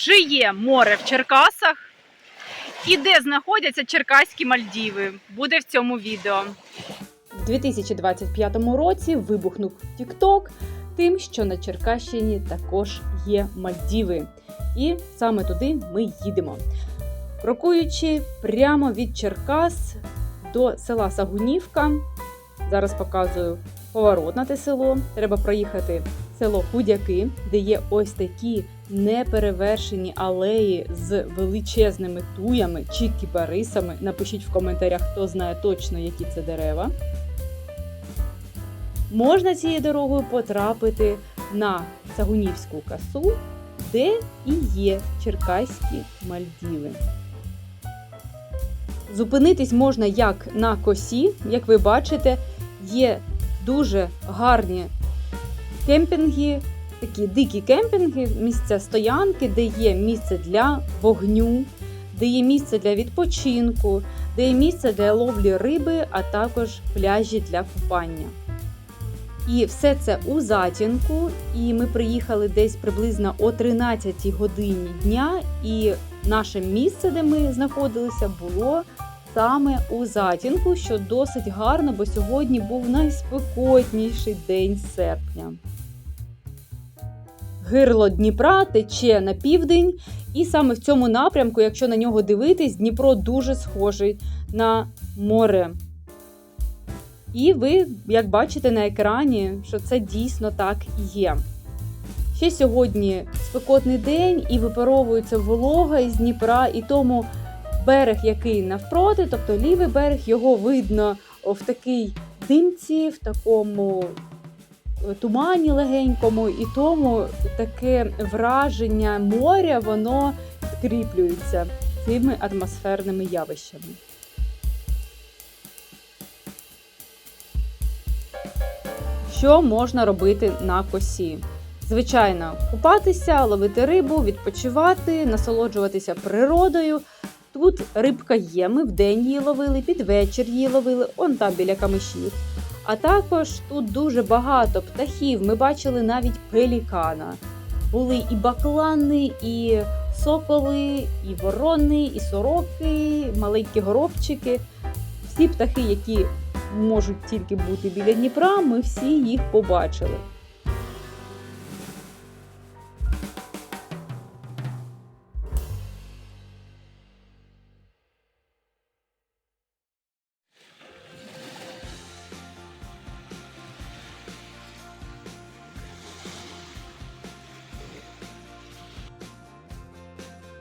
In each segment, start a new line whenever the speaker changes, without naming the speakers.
Чи є море в Черкасах? І де знаходяться Черкаські Мальдіви? Буде в цьому відео.
В 2025 році вибухнув TikTok тим, що на Черкащині також є Мальдіви. І саме туди ми їдемо. Крокуючи прямо від Черкас до села Сагунівка, зараз показую поворот на те село. Треба проїхати село Худяки, де є ось такі неперевершені алеї з величезними туями чи кіпарисами. Напишіть в коментарях, хто знає точно, які це дерева. Можна цією дорогою потрапити на Сагунівську касу, де і є Черкаські Мальдіви. Зупинитись можна як на косі, як ви бачите, є дуже гарні кемпінги, такі дикі кемпінги, місця стоянки, де є місце для вогню, де є місце для відпочинку, де є місце для ловлі риби, а також пляжі для купання. І все це у затінку. І ми приїхали десь приблизно о 13 годині дня, і наше місце, де ми знаходилися, було саме у затінку, що досить гарно, бо сьогодні був найспекотніший день серпня. Гирло Дніпра тече на південь, і саме в цьому напрямку, якщо на нього дивитись, Дніпро дуже схожий на море. І ви, як бачите на екрані, що це дійсно так і є. Ще сьогодні спекотний день і випаровується волога із Дніпра, і тому берег, який навпроти, тобто лівий берег, його видно в такій димці, в такому тумані легенькому, і тому таке враження моря воно скріплюється цими атмосферними явищами. Що можна робити на косі? Звичайно, купатися, ловити рибу, відпочивати, насолоджуватися природою. Тут рибка є, ми вдень її ловили, під вечір її ловили, он там біля камишів. А також тут дуже багато птахів. Ми бачили навіть пелікана. Були і баклани, і соколи, і ворони, і сороки, маленькі горобчики. Всі птахи, які можуть тільки бути біля Дніпра, ми всі їх побачили.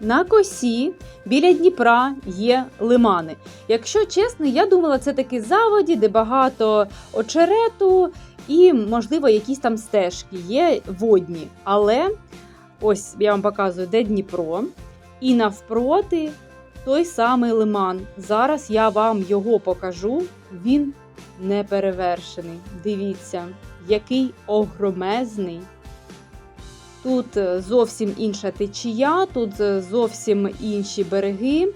На косі біля Дніпра є лимани. Якщо чесно, я думала, це такі заводі, де багато очерету і, можливо, якісь там стежки є водні. Але ось я вам показую, де Дніпро, і навпроти той самий лиман. Зараз я вам його покажу. Він неперевершений. Дивіться, який огромезний. Тут е, зовсім інша течія, тут е, зовсім інші береги.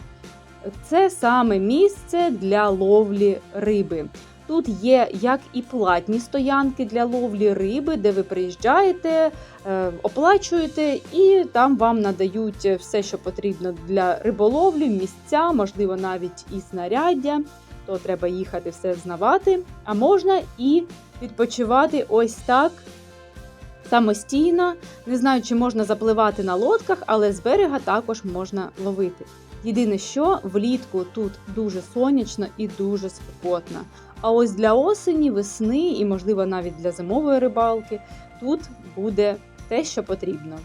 Це саме місце для ловлі риби. Тут є як і платні стоянки для ловлі риби, де ви приїжджаєте, е, оплачуєте, і там вам надають все, що потрібно для риболовлі, місця, можливо, навіть і знаряддя. То треба їхати все знавати. А можна і відпочивати ось так самостійно. Не знаю, чи можна запливати на лодках, але з берега також можна ловити. Єдине, що влітку тут дуже сонячно і дуже спекотно. А ось для осені, весни і, можливо, навіть для зимової рибалки тут буде те, що потрібно.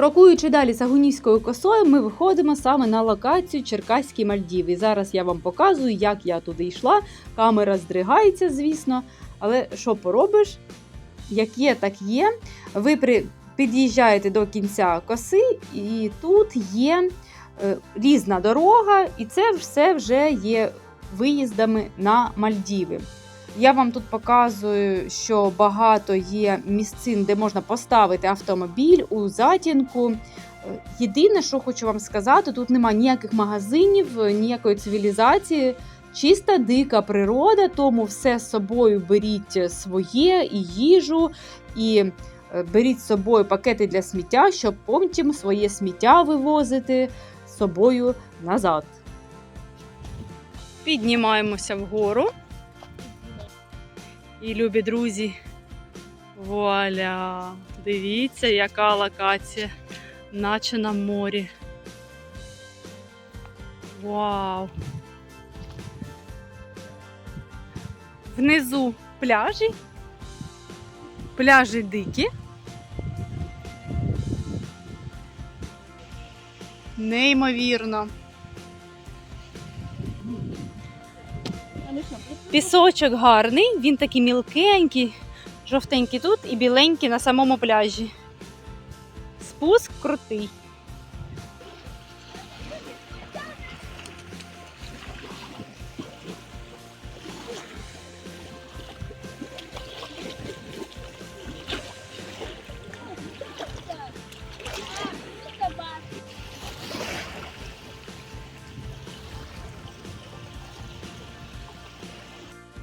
Крокуючи далі Сагунівською косою, ми виходимо саме на локацію Черкаські Мальдіви. Зараз я вам показую, як я туди йшла. Камера здригається, звісно. Але що поробиш? Як є, так є. Ви при... під'їжджаєте до кінця коси, і тут є е, різна дорога, і це все вже є виїздами на Мальдіви. Я вам тут показую, що багато є місцин, де можна поставити автомобіль у затінку. Е, Єдине, що хочу вам сказати, тут немає ніяких магазинів, ніякої цивілізації.
чиста дика природа, тому все з собою беріть своє і їжу, і е, беріть з собою пакети для сміття, щоб потім своє сміття вивозити з собою назад.
Піднімаємося вгору. І, любі друзі, вуаля! Дивіться, яка локація, наче на морі. Вау! Внизу пляжі. Пляжі дикі. Неймовірно. Пісочок гарний, він такий мілкенький, жовтенький тут і біленький на самому пляжі. Спуск крутий.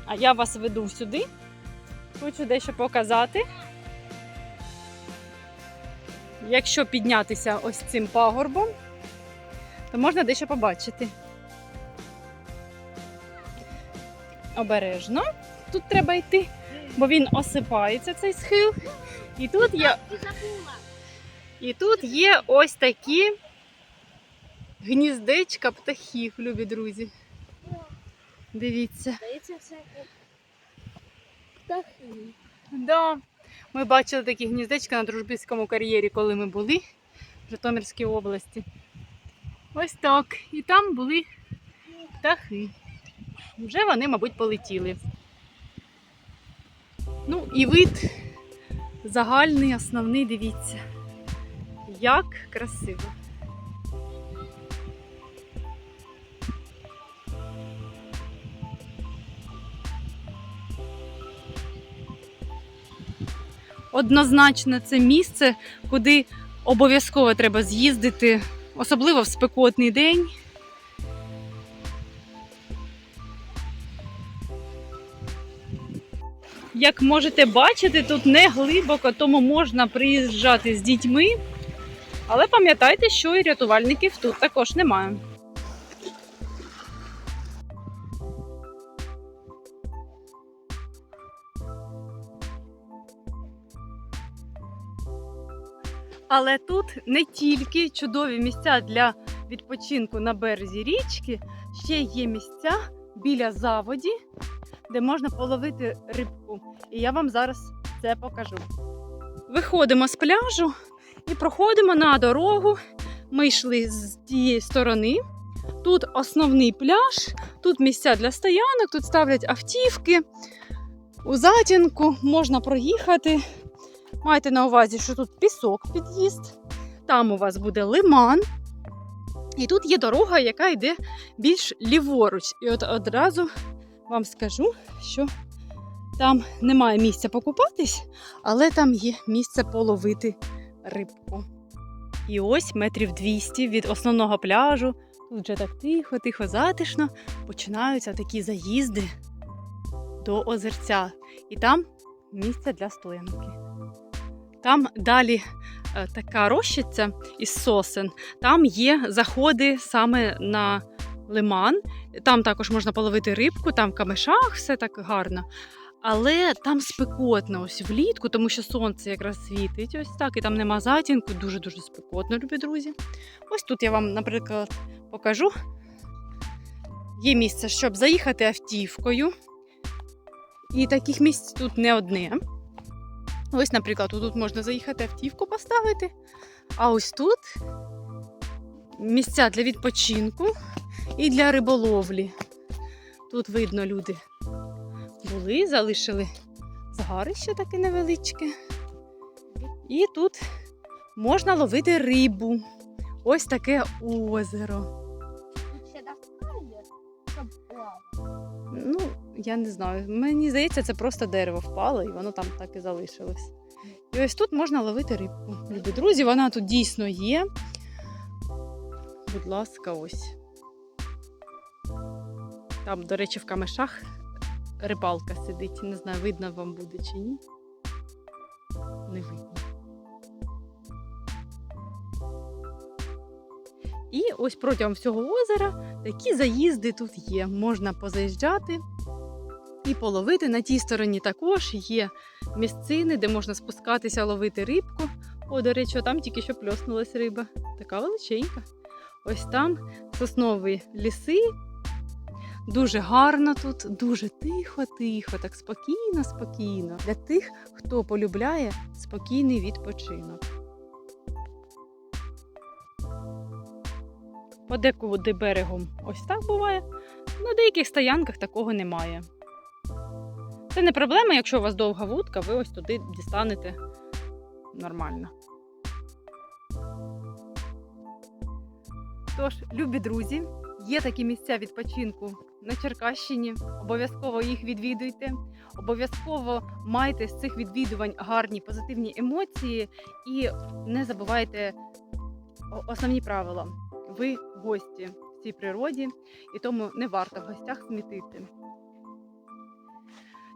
А я вас веду сюди. Хочу дещо показати. Якщо піднятися ось цим пагорбом, то можна дещо побачити. Обережно. Тут треба йти, бо він осипається цей схил. І тут є, і тут є ось такі гніздечка птахів, любі друзі. Дивіться.
Здається, всякі птахи.
Да. Ми бачили такі гніздечка на дружбівському кар'єрі, коли ми були в Житомирській області. Ось так. І там були птахи. Вже вони, мабуть, полетіли. Ну і вид загальний, основний, дивіться. Як красиво. Однозначно, це місце, куди обов'язково треба з'їздити, особливо в спекотний день. Як можете бачити, тут не глибоко, тому можна приїжджати з дітьми. Але пам'ятайте, що і рятувальників тут також немає. Але тут не тільки чудові місця для відпочинку на березі річки, ще є місця біля заводі, де можна половити рибку. І я вам зараз це покажу. Виходимо з пляжу і проходимо на дорогу. Ми йшли з тієї сторони. Тут основний пляж, тут місця для стоянок, тут ставлять автівки. У затінку можна проїхати. Майте на увазі, що тут пісок під'їзд, там у вас буде лиман. І тут є дорога, яка йде більш ліворуч. І от одразу вам скажу, що там немає місця покупатись, але там є місце половити рибку. І ось метрів 200 від основного пляжу. Тут вже так тихо, тихо, затишно починаються такі заїзди до озерця. І там місце для стоянки. Там далі е, така рощиця із сосен. Там є заходи саме на лиман. Там також можна половити рибку, там в камешах все так гарно. Але там спекотно ось влітку, тому що сонце якраз світить ось так, і там нема затінку, дуже-дуже спекотно, любі друзі. Ось тут я вам, наприклад, покажу. Є місце, щоб заїхати автівкою. І таких місць тут не одне. Ось, наприклад, тут можна заїхати автівку поставити. А ось тут місця для відпочинку і для риболовлі. Тут видно, люди були, залишили згарище таке невеличке. І тут можна ловити рибу. Ось таке озеро.
Тут ще доска є, щоб плавати.
Ну, я не знаю. Мені здається, це просто дерево впало і воно там так і залишилось. І ось тут можна ловити рибку. Любі друзі, вона тут дійсно є. Будь ласка, ось. Там, до речі, в камешах рибалка сидить. Не знаю, видно вам буде чи ні. Не видно. І ось протягом всього озера такі заїзди тут є. Можна позаїжджати і половити. На тій стороні також є місцини, де можна спускатися, ловити рибку. О, до речі, там тільки що пльоснулась риба. Така величенька. Ось там соснові ліси. Дуже гарно тут, дуже тихо, тихо, так спокійно, спокійно. Для тих, хто полюбляє спокійний відпочинок. Подекуди берегом ось так буває. На деяких стоянках такого немає. Це не проблема, якщо у вас довга вудка, ви ось туди дістанете нормально. Тож, любі друзі, є такі місця відпочинку на Черкащині. Обов'язково їх відвідуйте. Обов'язково майте з цих відвідувань гарні позитивні емоції і не забувайте основні правила. Ви гості в цій природі, і тому не варто в гостях смітити.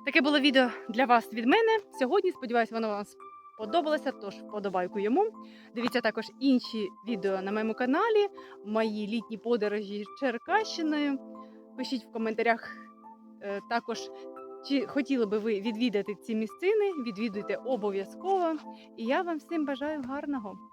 Таке було відео для вас від мене. Сьогодні, сподіваюся, воно вам сподобалося, тож вподобайку йому. Дивіться також інші відео на моєму каналі, мої літні подорожі Черкащиною. Пишіть в коментарях е, також, чи хотіли би ви відвідати ці місцини. Відвідуйте обов'язково. І я вам всім бажаю гарного.